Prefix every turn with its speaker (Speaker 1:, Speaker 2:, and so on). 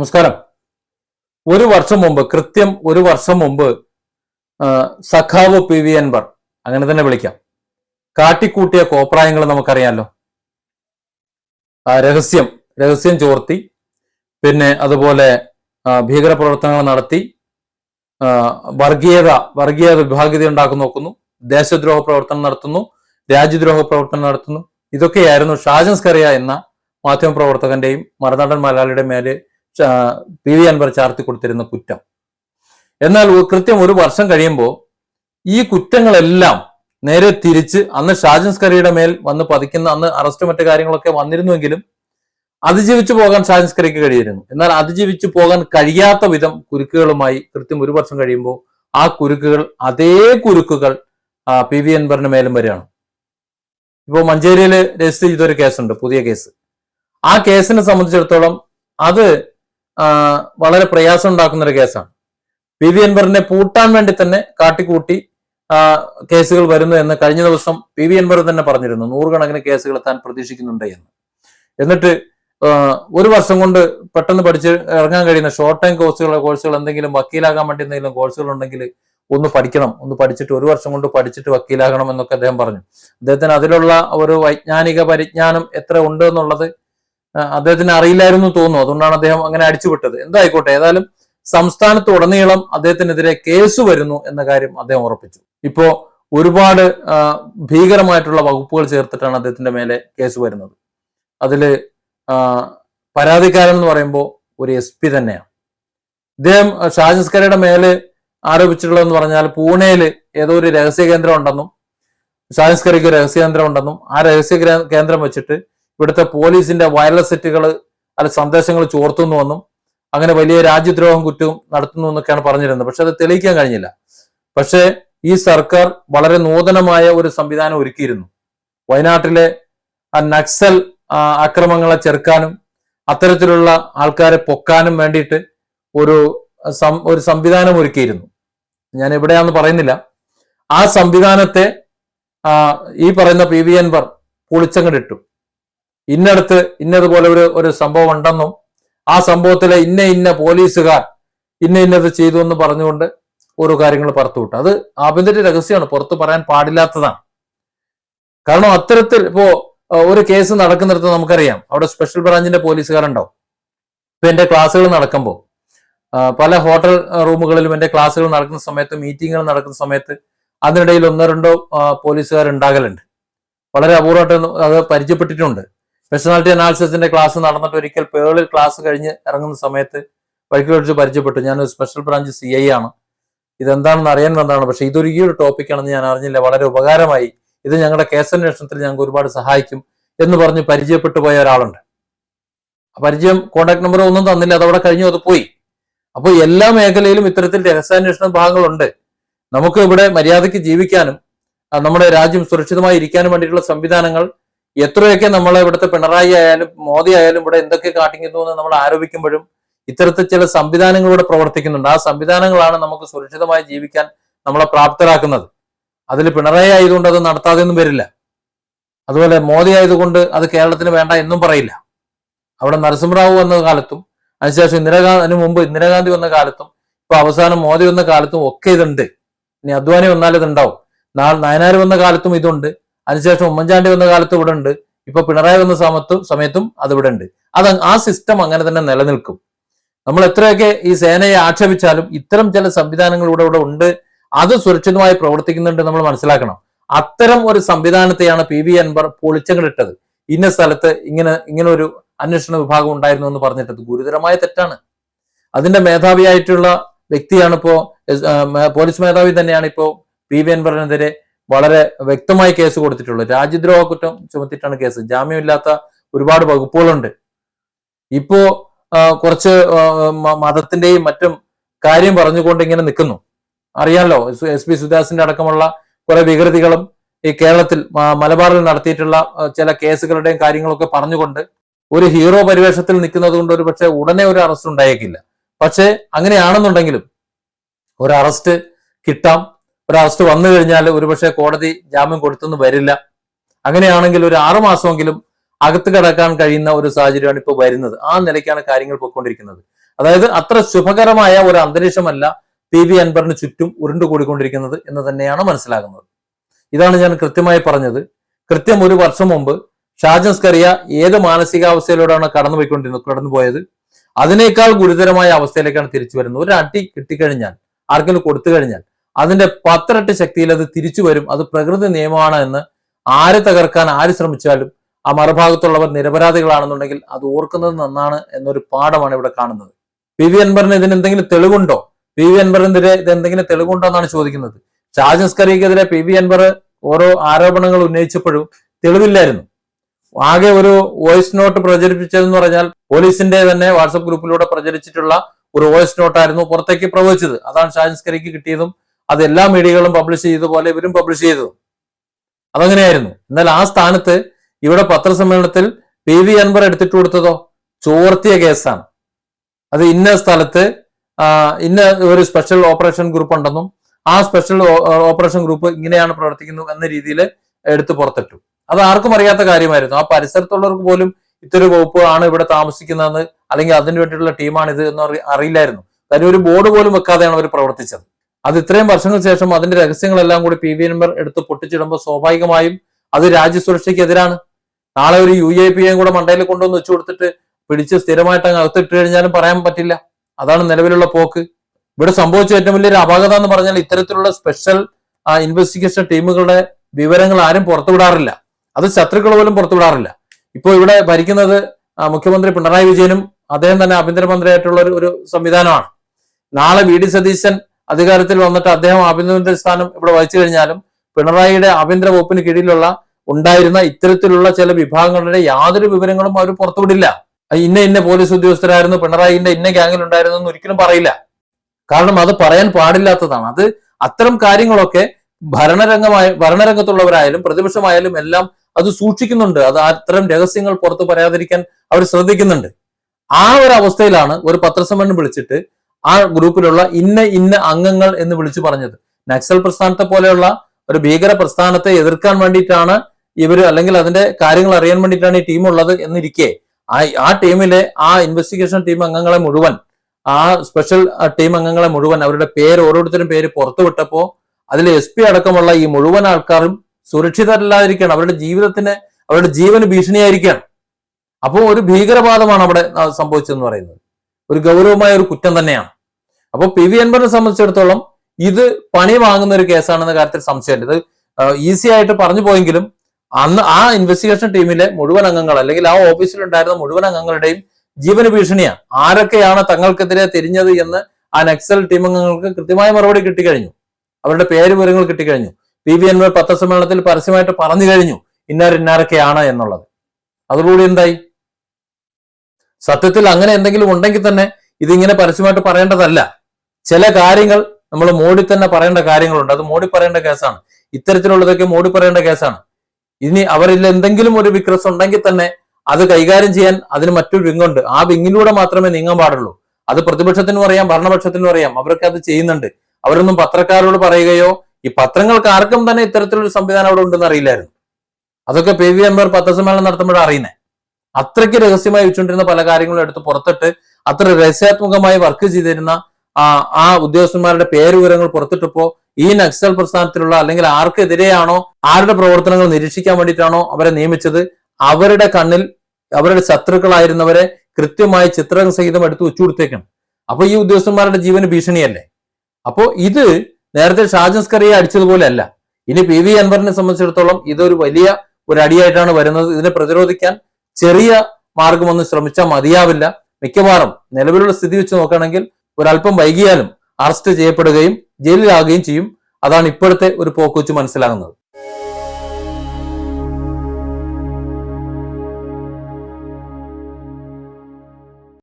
Speaker 1: നമസ്കാരം. ഒരു വർഷം മുമ്പ് കൃത്യം ഒരു വർഷം മുമ്പ് സഖാവ് പി വി അൻവർ അങ്ങനെ തന്നെ വിളിക്കാം. കാട്ടിക്കൂട്ടിയ കോപ്രായങ്ങൾ നമുക്കറിയാമല്ലോ രഹസ്യം രഹസ്യം ചോർത്തി പിന്നെ അതുപോലെ ഭീകരപ്രവർത്തനങ്ങൾ നടത്തി വർഗീയത വർഗീയ വിഭാഗീയത ഉണ്ടാക്കി നോക്കുന്നു ദേശദ്രോഹ പ്രവർത്തനം നടത്തുന്നു രാജ്യദ്രോഹ പ്രവർത്തനം നടത്തുന്നു. ഇതൊക്കെയായിരുന്നു ഷാജൻസ് സ്കറിയ എന്ന മാധ്യമപ്രവർത്തകന്റെയും മറുനാടൻ മലയാളിയുടെ മേലെ പി വി അൻവർ ചാർത്തി കൊടുത്തിരുന്ന കുറ്റം. എന്നാൽ കൃത്യം ഒരു വർഷം കഴിയുമ്പോൾ ഈ കുറ്റങ്ങളെല്ലാം നേരെ തിരിച്ച് അന്ന് ഷാജൻ സ്കറിയുടെ മേൽ വന്ന് പതിക്കുന്ന അന്ന് അറസ്റ്റ് മറ്റു കാര്യങ്ങളൊക്കെ വന്നിരുന്നുവെങ്കിലും അതിജീവിച്ചു പോകാൻ ഷാജൻ സ്കറിക്ക് കഴിയിരുന്നു എന്നാൽ അതിജീവിച്ചു പോകാൻ കഴിയാത്ത വിധം കുരുക്കുകളുമായി കൃത്യം ഒരു വർഷം കഴിയുമ്പോൾ ആ കുരുക്കുകൾ അതേ കുരുക്കുകൾ പി വി അൻവറിന് മേലും വരികയാണ്. ഇപ്പോൾ മഞ്ചേരിയിൽ രജിസ്റ്റർ ചെയ്തൊരു കേസുണ്ട് പുതിയ കേസ്. ആ കേസിനെ സംബന്ധിച്ചിടത്തോളം അത് വളരെ പ്രയാസം ഉണ്ടാക്കുന്ന ഒരു കേസാണ്. പി. വി. അൻവറിനെ പൂട്ടാൻ വേണ്ടി തന്നെ കാട്ടിക്കൂട്ടി കേസുകൾ വരുന്നു എന്ന് കഴിഞ്ഞ ദിവസം പി. വി. അൻവർ തന്നെ പറഞ്ഞിരുന്നു. നൂറുകണക്കിന് കേസുകൾ താൻ പ്രതീക്ഷിക്കുന്നുണ്ട് എന്ന്. എന്നിട്ട് ഒരു വർഷം കൊണ്ട് പെട്ടെന്ന് പഠിച്ച് ഇറങ്ങാൻ കഴിയുന്ന ഷോർട്ട് ടൈം കോഴ്സുകൾ കോഴ്സുകൾ എന്തെങ്കിലും വക്കീലാകാൻ വേണ്ടി എന്തെങ്കിലും കോഴ്സുകൾ ഉണ്ടെങ്കിൽ ഒന്ന് പഠിക്കണം. ഒന്ന് പഠിച്ചിട്ട് ഒരു വർഷം കൊണ്ട് പഠിച്ചിട്ട് വക്കീലാകണം എന്നൊക്കെ അദ്ദേഹം പറഞ്ഞു. അദ്ദേഹത്തിന് അതിലുള്ള ഒരു വൈജ്ഞാനിക പരിജ്ഞാനം എത്ര ഉണ്ട് എന്നുള്ളത് അദ്ദേഹത്തിന് അറിയില്ലായിരുന്നു തോന്നുന്നു. അതുകൊണ്ടാണ് അദ്ദേഹം അങ്ങനെ അടിച്ചുവിട്ടത് എന്തായിക്കോട്ടെ ഏതായാലും സംസ്ഥാനത്ത് ഉടനീളം അദ്ദേഹത്തിനെതിരെ കേസ് വരുന്നു എന്ന കാര്യം അദ്ദേഹം ഉറപ്പിച്ചു. ഇപ്പോ ഒരുപാട് ഭീകരമായിട്ടുള്ള വകുപ്പുകൾ ചേർത്തിട്ടാണ് അദ്ദേഹത്തിന്റെ മേലെ കേസ് വരുന്നത്. അതിൽ പരാതിക്കാരൻ എന്ന് പറയുമ്പോൾ ഒരു എസ് പി തന്നെയാണ്. ഇദ്ദേഹം ഷാജിസ്കരയുടെ മേലെ ആരോപിച്ചിട്ടുള്ളതെന്ന് പറഞ്ഞാൽ പൂനെയിൽ ഏതോ ഒരു രഹസ്യ കേന്ദ്രം ഉണ്ടെന്നും ഷാജിസ്കരയ്ക്ക് രഹസ്യ കേന്ദ്രം ഉണ്ടെന്നും ആ രഹസ്യ കേന്ദ്രം വെച്ചിട്ട് ഇവിടുത്തെ പോലീസിന്റെ വയർലെസ് സെറ്റുകൾ അല്ല സന്ദേശങ്ങൾ ചോർത്തുന്നുവെന്നും അങ്ങനെ വലിയ രാജ്യദ്രോഹം കുറ്റവും നടത്തുന്നു എന്നൊക്കെയാണ് പറഞ്ഞിരുന്നത്. പക്ഷെ അത് തെളിയിക്കാൻ കഴിഞ്ഞില്ല. പക്ഷേ ഈ സർക്കാർ വളരെ നൂതനമായ ഒരു സംവിധാനം ഒരുക്കിയിരുന്നു. വയനാട്ടിലെ ആ നക്സൽ ആക്രമങ്ങളെ ചെറുക്കാനും അത്തരത്തിലുള്ള ആൾക്കാരെ പൊക്കാനും വേണ്ടിയിട്ട് ഒരു ഒരു സംവിധാനം ഒരുക്കിയിരുന്നു. ഞാൻ എവിടെയാന്ന് പറയുന്നില്ല. ആ സംവിധാനത്തെ ഈ പറയുന്ന പി വി അൻവർ പൊളിച്ചങ്ങടിട്ടു ഇന്നടത്ത് ഇന്നതുപോലെ ഒരു ഒരു സംഭവം ഉണ്ടെന്നും ആ സംഭവത്തിലെ ഇന്ന ഇന്ന പോലീസുകാർ ഇന്ന ഇന്നത് ചെയ്തു എന്ന് പറഞ്ഞുകൊണ്ട് ഓരോ കാര്യങ്ങൾ പുറത്തുവിട്ടു. അത് ആഭ്യന്തര രഹസ്യമാണ് പുറത്തു പറയാൻ പാടില്ലാത്തതാണ്. കാരണം അത്തരത്തിൽ ഇപ്പോ ഒരു കേസ് നടക്കുന്നിടത്ത് നമുക്കറിയാം അവിടെ സ്പെഷ്യൽ ബ്രാഞ്ചിന്റെ പോലീസുകാരുണ്ടാവും. ഇപ്പൊ എന്റെ ക്ലാസ്സുകൾ നടക്കുമ്പോൾ പല ഹോട്ടൽ റൂമുകളിലും എന്റെ ക്ലാസ്സുകൾ നടക്കുന്ന സമയത്ത് മീറ്റിങ്ങുകൾ നടക്കുന്ന സമയത്ത് അതിനിടയിൽ ഒന്നോ രണ്ടോ പോലീസുകാർ ഉണ്ടാകലുണ്ട് വളരെ അപൂർവമായിട്ട് അത് പരിചയപ്പെട്ടിട്ടുണ്ട്. പേഴ്സണാലിറ്റി അനാലിസിസിന്റെ ക്ലാസ് നടന്നിട്ട് ഒരിക്കൽ പേളിൽ ക്ലാസ് കഴിഞ്ഞ് ഇറങ്ങുന്ന സമയത്ത് വഴിക്ക് വെച്ച് പരിചയപ്പെട്ടു. ഞാൻ ഒരു സ്പെഷ്യൽ ബ്രാഞ്ച് സി ഐ ആണ്. ഇതെന്താണെന്ന് അറിയാൻ വന്നതാണ്. പക്ഷെ ഇതൊരു ഈ ഒരു ടോപ്പിക്കാണെന്ന് ഞാൻ അറിഞ്ഞില്ല. വളരെ ഉപകാരമായി. ഇത് ഞങ്ങളുടെ കേസന്വേഷണത്തിൽ ഞങ്ങൾക്ക് ഒരുപാട് സഹായിക്കും എന്ന് പറഞ്ഞ് പരിചയപ്പെട്ടു പോയ ഒരാളുണ്ട്. പരിചയം കോണ്ടാക്ട് നമ്പർ ഒന്നും തന്നില്ല. അതവിടെ കഴിഞ്ഞു അത് പോയി. അപ്പോൾ എല്ലാ മേഖലയിലും ഇത്തരത്തിൽ രഹസ്യാന്വേഷണ ഭാഗങ്ങളുണ്ട്. നമുക്ക് ഇവിടെ മര്യാദയ്ക്ക് ജീവിക്കാനും നമ്മുടെ രാജ്യം സുരക്ഷിതമായി ഇരിക്കാനും വേണ്ടിയിട്ടുള്ള സംവിധാനങ്ങൾ എത്രയൊക്കെ നമ്മൾ ഇവിടുത്തെ പിണറായി ആയാലും മോദി ആയാലും ഇവിടെ എന്തൊക്കെ കാട്ടിക്കുന്നു എന്ന് നമ്മൾ ആരോപിക്കുമ്പോഴും ഇത്തരത്തിൽ ചില സംവിധാനങ്ങൾ ഇവിടെ പ്രവർത്തിക്കുന്നുണ്ട്. ആ സംവിധാനങ്ങളാണ് നമുക്ക് സുരക്ഷിതമായി ജീവിക്കാൻ നമ്മളെ പ്രാപ്തരാക്കുന്നത്. അതിൽ പിണറായി ആയതുകൊണ്ട് അത് നടത്താതെയൊന്നും വരില്ല. അതുപോലെ മോദി ആയതുകൊണ്ട് അത് കേരളത്തിന് വേണ്ട എന്നും പറയില്ല. അവിടെ നരസിംഹറാവു വന്ന കാലത്തും അതിനുശേഷം ഇന്ദിരാഗാന്ധി അതിനു മുമ്പ് ഇന്ദിരാഗാന്ധി വന്ന കാലത്തും ഇപ്പൊ അവസാനം മോദി വന്ന കാലത്തും ഒക്കെ ഇതുണ്ട്. ഇനി അദ്വാനി വന്നാൽ ഇതുണ്ടാവും. നാളെ നയനാർ വന്ന കാലത്തും ഇതുണ്ട്. അതിനുശേഷം ഉമ്മൻചാണ്ടി വന്ന കാലത്ത് ഇവിടെ ഉണ്ട്. ഇപ്പൊ പിണറായി വന്ന സമത്തും സമയത്തും അത് ഇവിടെ ഉണ്ട്. അത് ആ സിസ്റ്റം അങ്ങനെ തന്നെ നിലനിൽക്കും. നമ്മൾ എത്രയൊക്കെ ഈ സേനയെ ആക്ഷേപിച്ചാലും ഇത്തരം ചില സംവിധാനങ്ങൾ ഇവിടെ ഇവിടെ ഉണ്ട്. അത് സുരക്ഷിതമായി പ്രവർത്തിക്കുന്നുണ്ട് നമ്മൾ മനസ്സിലാക്കണം. അത്തരം ഒരു സംവിധാനത്തെയാണ് പി വി അൻവർ പൊളിച്ചങ്ങളിട്ടത് ഇന്ന സ്ഥലത്ത് ഇങ്ങനെ ഇങ്ങനെ ഒരു അന്വേഷണ വിഭാഗം ഉണ്ടായിരുന്നു എന്ന് പറഞ്ഞിട്ടത് ഗുരുതരമായ തെറ്റാണ്. അതിന്റെ മേധാവിയായിട്ടുള്ള വ്യക്തിയാണ് ഇപ്പോ പോലീസ് മേധാവി തന്നെയാണ് ഇപ്പോ പി വി അൻവറിനെതിരെ വളരെ വ്യക്തമായി കേസ് കൊടുത്തിട്ടുള്ളത്. രാജ്യദ്രോഹ കുറ്റം ചുമത്തിയിട്ടാണ് കേസ്. ജാമ്യമില്ലാത്ത ഒരുപാട് വകുപ്പുകളുണ്ട്. ഇപ്പോ കുറച്ച് മതത്തിന്റെയും മറ്റും കാര്യം പറഞ്ഞുകൊണ്ട് ഇങ്ങനെ നിൽക്കുന്നു. അറിയാലോ എസ് പി സുദാസിന്റെ അടക്കമുള്ള കുറെ വികൃതികളും ഈ കേരളത്തിൽ മലബാറിൽ നടത്തിയിട്ടുള്ള ചില കേസുകളുടെയും കാര്യങ്ങളൊക്കെ പറഞ്ഞുകൊണ്ട് ഒരു ഹീറോ പരിവേഷത്തിൽ നിൽക്കുന്നത് കൊണ്ട് ഒരു പക്ഷെ ഉടനെ ഒരു അറസ്റ്റ് ഉണ്ടായേക്കില്ല. പക്ഷേ അങ്ങനെയാണെന്നുണ്ടെങ്കിലും ഒരു അറസ്റ്റ് കിട്ടാം. ഒരു അറസ്റ്റ് വന്നു കഴിഞ്ഞാൽ ഒരുപക്ഷെ കോടതി ജാമ്യം കൊടുത്തെന്ന് വരില്ല. അങ്ങനെയാണെങ്കിൽ ഒരു ആറുമാസമെങ്കിലും അകത്ത് കിടക്കാൻ കഴിയുന്ന ഒരു സാഹചര്യമാണ് ഇപ്പോൾ വരുന്നത്. ആ നിലയ്ക്കാണ് കാര്യങ്ങൾ പോയിക്കൊണ്ടിരിക്കുന്നത്. അതായത് അത്ര ശുഭകരമായ ഒരു അന്തരീക്ഷമല്ല പി വി അൻവറിന് ചുറ്റും ഉരുണ്ടുകൂടിക്കൊണ്ടിരിക്കുന്നത് എന്ന് തന്നെയാണ് മനസ്സിലാകുന്നത്. ഇതാണ് ഞാൻ കൃത്യമായി പറഞ്ഞത്. കൃത്യം ഒരു വർഷം മുമ്പ് ഷാജൻസ് കറിയ ഏത് മാനസികാവസ്ഥയിലൂടെയാണ് കടന്നു പോയിക്കൊണ്ടിരുന്നത് കടന്നുപോയത്? അതിനേക്കാൾ ഗുരുതരമായ അവസ്ഥയിലേക്കാണ് തിരിച്ചു വരുന്നത്. ഒരു അടി കിട്ടിക്കഴിഞ്ഞാൽ ആർക്കെങ്കിലും കൊടുത്തു കഴിഞ്ഞാൽ അതിന്റെ പത്തിരട്ടി ശക്തിയിൽ അത് തിരിച്ചു വരും. അത് പ്രകൃതി നിയമമാണ് എന്ന് ആര് തകർക്കാൻ ആര് ശ്രമിച്ചാലും ആ മറുഭാഗത്തുള്ളവർ നിരപരാധികളാണെന്നുണ്ടെങ്കിൽ അത് ഓർക്കുന്നത് നന്നാണ് എന്നൊരു പാഠമാണ് ഇവിടെ കാണുന്നത്. പി വി അൻവറിന് ഇതിന് എന്തെങ്കിലും തെളിവുണ്ടോ? പി വി അൻവറിനെതിരെ ഇത് എന്തെങ്കിലും തെളിവുണ്ടോ എന്നാണ് ചോദിക്കുന്നത്. ഷാജൻ സ്കറിയക്കെതിരെ പി വി അൻവർ ഓരോ ആരോപണങ്ങൾ ഉന്നയിച്ചപ്പോഴും തെളിവില്ലായിരുന്നു. ആകെ ഒരു വോയിസ് നോട്ട് പ്രചരിപ്പിച്ചതെന്ന് പറഞ്ഞാൽ പോലീസിന്റെ തന്നെ വാട്സപ്പ് ഗ്രൂപ്പിലൂടെ പ്രചരിച്ചിട്ടുള്ള ഒരു വോയിസ് നോട്ടായിരുന്നു പുറത്തേക്ക് പ്രവചിച്ചത് അതാണ് ഷാജൻ സ്കറിക്ക് കിട്ടിയതും അത് എല്ലാ മീഡിയകളും പബ്ലിഷ് ചെയ്ത പോലെ ഇവരും പബ്ലിഷ് ചെയ്തു. അതങ്ങനെയായിരുന്നു. എന്നാൽ ആ സ്ഥാനത്ത് ഇവിടെ പത്രസമ്മേളനത്തിൽ പി വി അൻവർ എടുത്തിട്ട് കൊടുത്തതോ? ചോർത്തിയ കേസാണ്. അത് ഇന്ന സ്ഥലത്ത് ഇന്ന ഒരു സ്പെഷ്യൽ ഓപ്പറേഷൻ ഗ്രൂപ്പ് ഉണ്ടെന്നും ആ സ്പെഷ്യൽ ഓപ്പറേഷൻ ഗ്രൂപ്പ് ഇങ്ങനെയാണ് പ്രവർത്തിക്കുന്നത് എന്ന രീതിയിൽ എടുത്ത് പുറത്തിട്ടു. അത് ആർക്കും അറിയാത്ത കാര്യമായിരുന്നു. ആ പരിസരത്തുള്ളവർക്ക് പോലും ഇത്തരം വകുപ്പ് ആണ് ഇവിടെ താമസിക്കുന്നതെന്ന് അല്ലെങ്കിൽ അതിനു വേണ്ടിയിട്ടുള്ള ടീമാണ് ഇത് എന്ന് അറിയില്ലായിരുന്നു. കാര്യം ഒരു ബോർഡ് പോലും വെക്കാതെയാണ് അവർ പ്രവർത്തിച്ചത്. അത് ഇത്രയും വർഷങ്ങൾക്ക് ശേഷം അതിന്റെ രഹസ്യങ്ങളെല്ലാം കൂടി പി വി നമ്പർ എടുത്ത് പൊട്ടിച്ചിടുമ്പോൾ സ്വാഭാവികമായും അത് രാജ്യസുരക്ഷയ്ക്ക് രാജ്യസുരക്ഷയ്ക്കെതിരാണ്. നാളെ ഒരു യു എ പി എയും കൂടെ മണ്ടയിൽ കൊണ്ടുവന്ന് വെച്ചു കൊടുത്തിട്ട് പിടിച്ച് സ്ഥിരമായിട്ട് അങ്ങ് അകത്തിട്ട് കഴിഞ്ഞാലും പറയാൻ പറ്റില്ല. അതാണ് നിലവിലുള്ള പോക്ക്. ഇവിടെ സംഭവിച്ച ഏറ്റവും വലിയൊരു അപാകത എന്ന് പറഞ്ഞാൽ ഇത്തരത്തിലുള്ള സ്പെഷ്യൽ ഇൻവെസ്റ്റിഗേഷൻ ടീമുകളുടെ വിവരങ്ങൾ ആരും പുറത്തുവിടാറില്ല. അത് ശത്രുക്കൾ പോലും പുറത്തുവിടാറില്ല. ഇപ്പോൾ ഇവിടെ ഭരിക്കുന്നത് മുഖ്യമന്ത്രി പിണറായി വിജയനും അദ്ദേഹം തന്നെ ആഭ്യന്തരമന്ത്രിയായിട്ടുള്ള ഒരു സംവിധാനമാണ്. നാളെ വി. ഡി. സതീശൻ അധികാരത്തിൽ വന്നിട്ട് അദ്ദേഹം ആഭ്യന്തരമന്ത്രി സ്ഥാനം ഇവിടെ വഹിച്ചു കഴിഞ്ഞാലും പിണറായിയുടെ ആഭ്യന്തര വകുപ്പിന് കീഴിലുള്ള ഉണ്ടായിരുന്ന ഇത്തരത്തിലുള്ള ചില വിഭാഗങ്ങളുടെ യാതൊരു വിവരങ്ങളും അവർ പുറത്തുവിടില്ല. ഇന്ന ഇന്ന പോലീസ് ഉദ്യോഗസ്ഥരായിരുന്നു പിണറായിന്റെ ഇന്ന ഗ്യാങ്ങിൽ ഉണ്ടായിരുന്നു എന്ന് ഒരിക്കലും പറയില്ല. കാരണം അത് പറയാൻ പാടില്ലാത്തതാണ്. അത് അത്തരം കാര്യങ്ങളൊക്കെ ഭരണരംഗമായ ഭരണരംഗത്തുള്ളവരായാലും പ്രതിപക്ഷമായാലും എല്ലാം അത് സൂക്ഷിക്കുന്നുണ്ട്. അത് അത്തരം രഹസ്യങ്ങൾ പുറത്തു പറയാതിരിക്കാൻ അവർ ശ്രദ്ധിക്കുന്നുണ്ട്. ആ ഒരു അവസ്ഥയിലാണ് ഒരു പത്രസമ്മേളനം വിളിച്ചിട്ട് ആ ഗ്രൂപ്പിലുള്ള ഇന്ന ഇന്ന അംഗങ്ങൾ എന്ന് വിളിച്ചു പറഞ്ഞത്. നക്സൽ പ്രസ്ഥാനത്തെ പോലെയുള്ള ഒരു ഭീകര പ്രസ്ഥാനത്തെ എതിർക്കാൻ വേണ്ടിയിട്ടാണ് ഇവർ അല്ലെങ്കിൽ അതിന്റെ കാര്യങ്ങൾ അറിയാൻ വേണ്ടിയിട്ടാണ് ഈ ടീം ഉള്ളത് എന്നിരിക്കെ. ആ ആ ടീമിലെ ആ ഇൻവെസ്റ്റിഗേഷൻ ടീം അംഗങ്ങളെ മുഴുവൻ ആ സ്പെഷ്യൽ ടീം അംഗങ്ങളെ മുഴുവൻ അവരുടെ പേര് ഓരോരുത്തരും പേര് പുറത്തുവിട്ടപ്പോ അതിൽ എസ് പി അടക്കമുള്ള ഈ മുഴുവൻ ആൾക്കാരും സുരക്ഷിതരല്ലാതിരിക്കുകയാണ്. അവരുടെ ജീവിതത്തിന് അവരുടെ ജീവന് ഭീഷണിയായിരിക്കുകയാണ്. അപ്പോൾ ഒരു ഭീകരവാദമാണ് അവിടെ സംഭവിച്ചതെന്ന് പറയുന്നത്. ഒരു ഗൗരവമായ ഒരു കുറ്റം തന്നെയാണ്. അപ്പോൾ പി വി അൻവറിനെ സംബന്ധിച്ചിടത്തോളം ഇത് പണി വാങ്ങുന്ന ഒരു കേസാണെന്ന കാര്യത്തിൽ സംശയമില്ല. ഇത് ഈസി ആയിട്ട് പറഞ്ഞു പോയെങ്കിലും അന്ന് ആ ഇൻവെസ്റ്റിഗേഷൻ ടീമിലെ മുഴുവൻ അംഗങ്ങൾ അല്ലെങ്കിൽ ആ ഓഫീസിലുണ്ടായിരുന്ന മുഴുവൻ അംഗങ്ങളുടെയും ജീവന ഭീഷണിയാണ്. ആരൊക്കെയാണ് തങ്ങൾക്കെതിരെ തിരിഞ്ഞത് എന്ന് ആ നക്സൽ ടീം അംഗങ്ങൾക്ക് കൃത്യമായ മറുപടി കിട്ടിക്കഴിഞ്ഞു. അവരുടെ പേര് വിവരങ്ങൾ കിട്ടിക്കഴിഞ്ഞു. പി വി അൻവർ പത്രസമ്മേളനത്തിൽ പരസ്യമായിട്ട് പറഞ്ഞു കഴിഞ്ഞു ഇന്നാർ ഇന്നാരൊക്കെയാണ് എന്നുള്ളത്. അതോടുകൂടി എന്തായി? സത്യത്തിൽ അങ്ങനെ എന്തെങ്കിലും ഉണ്ടെങ്കിൽ തന്നെ ഇതിങ്ങനെ പരസ്യമായിട്ട് പറയേണ്ടതല്ല. ചില കാര്യങ്ങൾ നമ്മൾ മോഡി തന്നെ പറയേണ്ട കാര്യങ്ങളുണ്ട്. അത് മോഡി പറയേണ്ട കേസാണ്. ഇത്തരത്തിലുള്ളതൊക്കെ മോഡി പറയേണ്ട കേസാണ്. ഇനി അവരിൽ എന്തെങ്കിലും ഒരു വിക്രസ് ഉണ്ടെങ്കിൽ തന്നെ അത് കൈകാര്യം ചെയ്യാൻ അതിന് മറ്റൊരു വിങ്ങുണ്ട് ആ വിങ്ങിലൂടെ മാത്രമേ നീങ്ങാൻ പാടുള്ളൂ. അത് പ്രതിപക്ഷത്തിനും അറിയാം ഭരണപക്ഷത്തിനും അറിയാം. അവരൊക്കെ അത് ചെയ്യുന്നുണ്ട്. അവരൊന്നും പത്രക്കാരോട് പറയുകയോ ഈ പത്രങ്ങൾക്ക് ആർക്കും തന്നെ ഇത്തരത്തിലൊരു സംവിധാനം അവിടെ ഉണ്ടെന്ന് അറിയില്ലായിരുന്നു. അതൊക്കെ പി വി എംബർ പത്രസമ്മേളനം നടത്തുമ്പോഴാണ് അറിയുന്നത് അത്രയ്ക്ക് രഹസ്യമായി വെച്ചുകൊണ്ടിരുന്ന പല കാര്യങ്ങളും എടുത്ത് പുറത്തിട്ട് അത്ര രഹസ്യാത്മകമായി വർക്ക് ചെയ്തിരുന്ന ആ ഉദ്യോഗസ്ഥന്മാരുടെ പേര് വിവരങ്ങൾ പുറത്തിട്ടപ്പോ ഈ നക്സൽ പ്രസ്ഥാനത്തിലുള്ള അല്ലെങ്കിൽ ആർക്കെതിരെയാണോ ആരുടെ പ്രവർത്തനങ്ങൾ നിരീക്ഷിക്കാൻ വേണ്ടിയിട്ടാണോ അവരെ നിയമിച്ചത്? അവരുടെ കണ്ണിൽ അവരുടെ ശത്രുക്കളായിരുന്നവരെ കൃത്യമായി ചിത്രം സഹിതം എടുത്ത് വെച്ചു കൊടുത്തേക്കാണ്. അപ്പൊ ഈ ഉദ്യോഗസ്ഥന്മാരുടെ ജീവന് ഭീഷണിയല്ലേ? അപ്പോ ഇത് നേരത്തെ ഷാജൻസ്കറിയെ അടിച്ചതുപോലെ അല്ല. ഇനി പി വി അൻവറിനെ സംബന്ധിച്ചിടത്തോളം ഇതൊരു വലിയ ഒരു അടിയായിട്ടാണ് വരുന്നത്. ഇതിനെ പ്രതിരോധിക്കാൻ ചെറിയ മാർഗമൊന്നും ശ്രമിച്ചാൽ മതിയാവില്ല. മിക്കവാറും നിലവിലുള്ള സ്ഥിതി വെച്ച് നോക്കുകയാണെങ്കിൽ ഒരല്പം വൈകിയാലും അറസ്റ്റ് ചെയ്യപ്പെടുകയും ജയിലിലാകുകയും ചെയ്യും. അതാണ് ഇപ്പോഴത്തെ ഒരു പോക്ക് വെച്ച് മനസ്സിലാകുന്നത്.